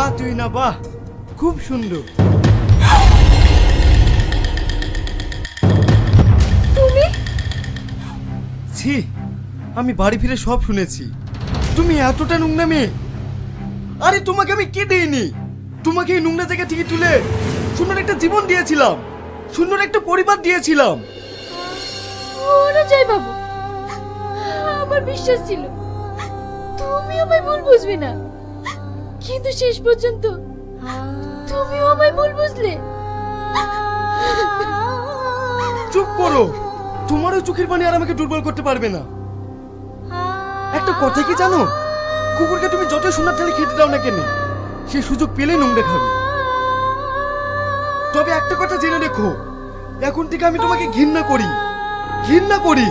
বাহ তুই না বাহ খুব সুন্দর। তুমি? ছি আমি বাড়ি ফিরে সব শুনেছি। তুমি এতটা নোংরা মেয়ে। আরে তোমাকে আমি কে দিইনি? তোমাকে এই নোংরা জায়গা থেকে তুলে সুন্দর একটা জীবন দিয়েছিলাম। সুন্দর একটা পরিবার দিয়েছিলাম। ওরা যাই বাবু আমার বিশ্বাস ছিল। তুমি আমায় ভুল বুঝবে না। কিন্তু শেষ পর্যন্ত তুমিও আমায় ভুল বুঝলে। চুপ করো। তোমারও চোখের পানি আর আমাকে দুর্বল করতে পারবে না। একটা কথা কি জানো? কুকুরকে তুমি যত সোনার থালি খেতে দাও না কেন, সে সুযোগ পেলে নোংরা খাবে। তবে একটা কথা জেনে রেখো। এখন থেকে আমি তোমাকে ঘৃণা করি। ঘৃণা করি।